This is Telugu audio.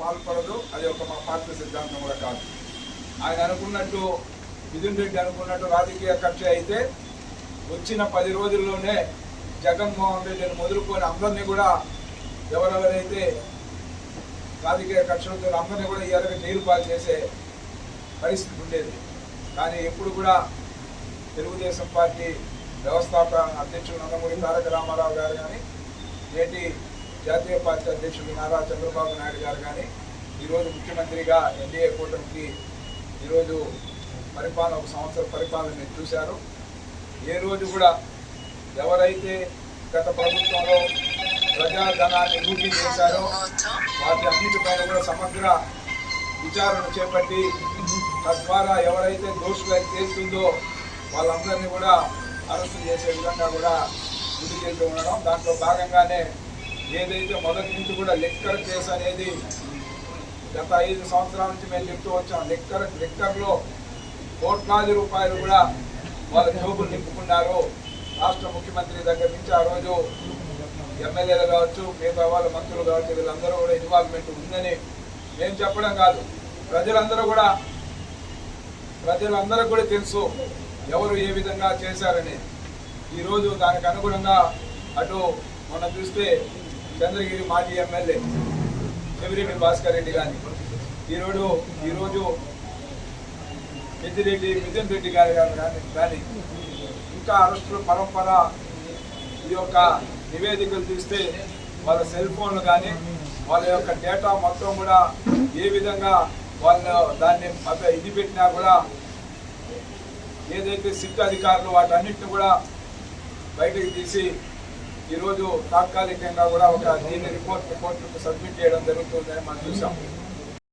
పాల్పడదు. అది ఒక మా పార్టీ సిద్ధాంతం కూడా కాదు. ఆయన అనుకున్నట్టు మిథున్ రెడ్డి అనుకున్నట్టు రాజకీయ కక్ష అయితే వచ్చిన పది రోజుల్లోనే జగన్మోహన్ రెడ్డిని మొదలుకొని అందరినీ కూడా ఎవరెవరైతే రాజకీయ కక్షలతో అందరినీ కూడా ఈ అరగ జైలు పాలు చేసే పరిస్థితి ఉండేది. కానీ ఎప్పుడు కూడా తెలుగుదేశం పార్టీ వ్యవస్థాపక అధ్యక్షుడు నందమూరి తారక రామారావు గారు కానీ నేటి జాతీయ పార్టీ అధ్యక్షుడు నారా చంద్రబాబు నాయుడు గారు కానీ ఈరోజు ముఖ్యమంత్రిగా ఎన్డీఏ కూటమికి ఈరోజు పరిపాలన ఒక సంవత్సరం పరిపాలన మీరు చూశారు. ఏ రోజు కూడా ఎవరైతే గత ప్రభుత్వంలో ప్రజాధనాన్ని లూటీ చేశారో వాటి అన్నిటిపైన కూడా సమగ్ర విచారణ చేపట్టి తద్వారా ఎవరైతే దోషులు చేస్తుందో వాళ్ళందరినీ కూడా అరెస్టు చేసే విధంగా కూడా ముందుకెళ్తూ ఉండడం. దాంట్లో భాగంగానే ఏదైతే మొదటి నుంచి కూడా లెక్కర్ కేసు అనేది గత ఐదు సంవత్సరాల నుంచి మేము చెప్తూ వచ్చాం. లెక్కర్ లెక్కర్లో కోట్లాది రూపాయలు కూడా వాళ్ళ జోబులు నింపుకున్నారు. రాష్ట్ర ముఖ్యమంత్రి దగ్గర నుంచి ఆ రోజు ఎమ్మెల్యేలు కావచ్చు మిగతా వాళ్ళ మంత్రులు కావచ్చు వీళ్ళందరూ కూడా ఇన్వాల్వ్మెంట్ ఉందని మేము చెప్పడం కాదు. ప్రజలందరూ కూడా ప్రజలందరూ కూడా తెలుసు ఎవరు ఏ విధంగా చేశారని. ఈరోజు దానికి అనుగుణంగా అటు మనం చూస్తే చంద్రగిరి మాజీ ఎమ్మెల్యే చెవిరెడ్డి భాస్కర్ రెడ్డి కానీ ఈరోజు ఈరోజు పెద్దిరెడ్డి మిథున్ రెడ్డి గారి గారు కానీ కానీ ఇంకా అరెస్టుల పరంపర ఈ యొక్క నివేదికలు చూస్తే వాళ్ళ సెల్ ఫోన్లు కానీ వాళ్ళ యొక్క డేటా మొత్తం కూడా ఏ విధంగా వాళ్ళు దాన్ని ఇది పెట్టినా కూడా ఏదైతే సిట్ అధికారులు వాటన్నిటిని కూడా బయటకు తీసి ఈరోజు తాత్కాలికంగా కూడా ఒక దీని రిపోర్ట్ రిపోర్ట్ సబ్మిట్ చేయడం జరుగుతుందని మనం చూసాం